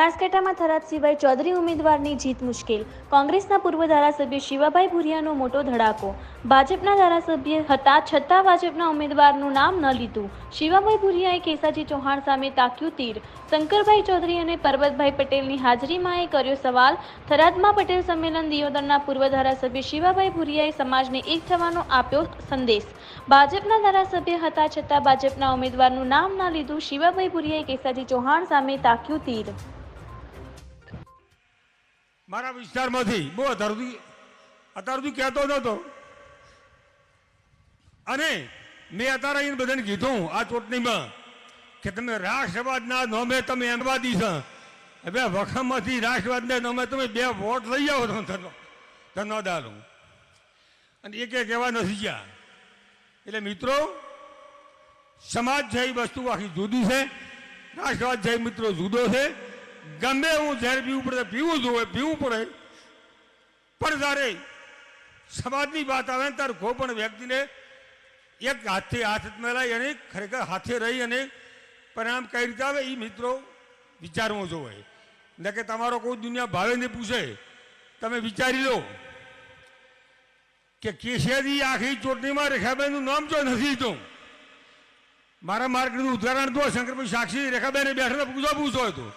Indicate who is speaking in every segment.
Speaker 1: બનાસકાંઠામાં થરાદ સિવાય ચૌધરી ઉમેદવારની જીત મુશ્કેલ. કોંગ્રેસના પૂર્વ ધારાસભ્ય શિવાભાઈ ભુરિયાનો મોટો ધડાકો. ભાજપના ધારાસભ્ય હતા છતાં ભાજપના ઉમેદવારનું નામ ન લીધું. શિવાભાઈ ભુરિયાએ કેસાજી ચૌહાણ સામે તાક્યું તીર. શંકરભાઈ ચૌધરી અને પરબતભાઈ પટેલની હાજરીમાં એ કર્યો સવાલ. થરાદમાં પટેલ સંમેલન દિયોદરના પૂર્વ ધારાસભ્ય શિવાભાઈ ભુરિયાએ સમાજને એક થવાનો આપ્યો સંદેશ. ભાજપના ધારાસભ્ય હતા છતાં ભાજપના ઉમેદવારનું નામ ના લીધું. શિવાભાઈ ભુરિયાએ કેસાજી ચૌહાણ સામે તાક્યું તીર.
Speaker 2: મારા વિસ્તારમાંથી બહુ અત્યાર સુધી અત્યાર સુધી કહેતો નહોતો. અને મેં અત્યારે આવીને બધાને કીધું, આ ચૂંટણીમાં કે તમે રાષ્ટ્રવાદના નોમે તમે એમવાદી છો. હવે વખમમાંથી રાષ્ટ્રવાદના નોમે તમે બે વોટ લઈ જાઓ તમે ધનો ધન્યવાદ અને એક એક એવા નથી ગયા. એટલે મિત્રો સમાજ છે એ વસ્તુ આખી જુદી છે રાષ્ટ્રવાદ છે મિત્રો જુદો છે. ગમે હું જ્યારે પીવું પડે પીવું જોઈએ પીવું પડે. પણ જ્યારે સમાજની વાત આવે ત્યારે કોઈ પણ વ્યક્તિને એક હાથથી હાથ મેળાઈ અને ખરેખર હાથે રહી અને પરિણામ કઈ રીતે આવે એ મિત્રો વિચારવું જોઈએ. ને કે તમારો કોઈ દુનિયા ભાવે નહીં પૂછે, તમે વિચારી લો કે કેશિયાજી આખી ચૂંટણીમાં રેખાબેનનું નામ જો નથી તો. મારા માર્ગનું ઉદાહરણ તો શંકરભાઈ સાક્ષી રેખાબેને બેઠેલા પૂછો પૂછો હતું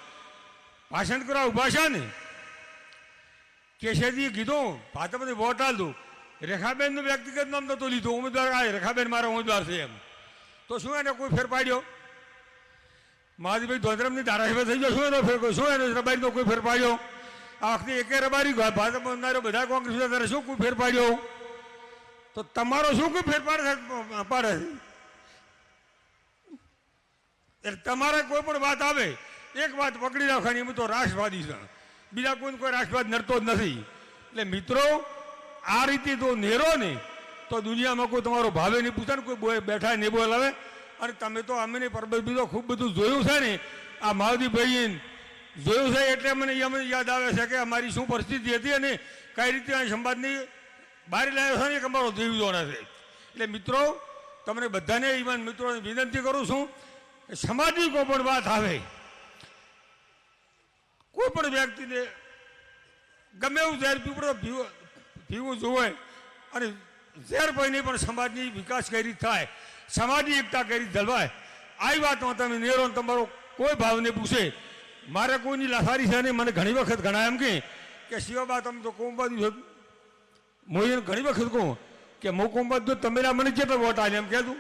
Speaker 2: ભાષણ કરવા ઊભા છે ને કેશવજીએ કીધું, ભાજપને વોટ આલતું રેખાબેનનું વ્યક્તિગત નામ નહોતું લીધું. ઉમેદવાર આ રેખાબેન મારા ઉમેદવાર છે એમ. તો શું એને કોઈ ફેર પાડ્યો? મહાદેવભાઈ ધોધરામની ધારાસભ્ય થઈ ગયો, શું એનો ફેર શું એનો રબારીનો કોઈ ફેર પાડ્યો? આ વખતે એકે રબારી ભાજપ બનનારો બધા કોંગ્રેસ તારે શું કોઈ ફેર પાડ્યો? તો તમારો શું કોઈ ફેરફાર પાડે પાડે તમારે કોઈ પણ વાત આવે. એક વાત પકડી રાખવાની હું તો રાષ્ટ્રવાદી છું. બીજા કોઈ કોઈ રાષ્ટ્રવાદ નડતો જ નથી. એટલે મિત્રો, આ રીતે તો નેરો ને, તો દુનિયામાં કોઈ તમારો ભાવે નહીં પૂછે ને, કોઈ બેઠા નહીં બોલાવે અને તમે તો અમે પરબત બીજો ખૂબ બધું જોયું છે ને, આ મહાદેવભાઈ જોયું છે એટલે મને અમને યાદ આવે છે કે અમારી શું પરિસ્થિતિ હતી અને કઈ રીતે અહીં સમાજની બહાર લાવ્યો છે ને, એક અમારો જીવ છે. એટલે મિત્રો, તમને બધાને ઈમાન મિત્રોને વિનંતી કરું છું, સમાજની કોઈ પણ વાત આવે કોઈ પણ વ્યક્તિને ગમે એવું ઝેર પીવડો પીવું જોવે અને ઝેર ભાઈને પણ સમાજની વિકાસ કઈ રીતે થાય, સમાજની એકતા કઈ રીતે જળવાય. આવી વાતમાં તમે નેરો તમારો કોઈ ભાવને પૂછે. મારે કોઈની લાસારી છે નહીં, મને ઘણી વખત ઘણા એમ કે કે શિવાબા, તમે તો કોમબાદ છો. એને ઘણી વખત કહું કે મો કોમબાદ તો તમે મને કેટલો વોટ આવે એમ કહેતું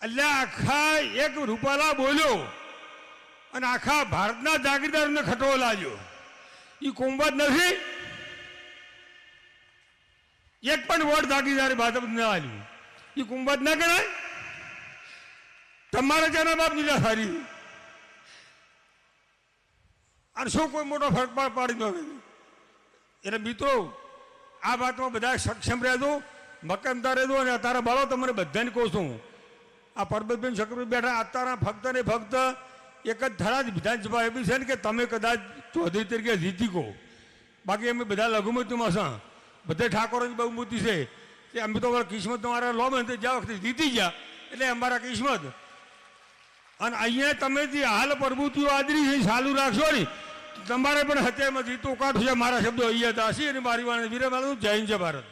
Speaker 2: એટલે આખા એક રૂપાલા બોલ્યો. અને આખા ભારતના જાગીરદારને ખટો લાગ્યો. એ કુંભત નથી. એક પણ વોટ જાગીરદારી ભાજપ ન આવ્યું એ કુંભત ના ગણાય. તમારે જેના બાપ નીલા સારી અને શું કોઈ મોટો ફરક પાડી દો એટલે મિત્રો, આ વાતમાં બધા સક્ષમ રહેજો, મક્કમતા રહેજો અને અત્યારે બાળો, તમને બધાને કહું છું. આ પરબતબેન શકરભાઈ બેઠા અત્યારે ફક્ત ને ફક્ત એક જ થરાદ વિધાનસભા એવી છે ને કે તમે કદાચ ચૌધરી તરીકે જીતી કહો બાકી અમે બધા લઘુમતીમાં છે. બધે ઠાકોરની બહુ મોટી છે. કે અમે તો કિસ્મત તમારા લો ને જ્યાં વખતે જીતી ગયા, એટલે અમારા કિસ્મત. અને અહીંયા તમે જે હાલ પ્રભુતિઓ આદરી છે, ચાલુ રાખશો ને, તમારે પણ હત્યામાં જીતું કાઢશે મારા શબ્દો અહીંયા દાસી અને મારી વાણી જય હિન્દ, જય ભારત.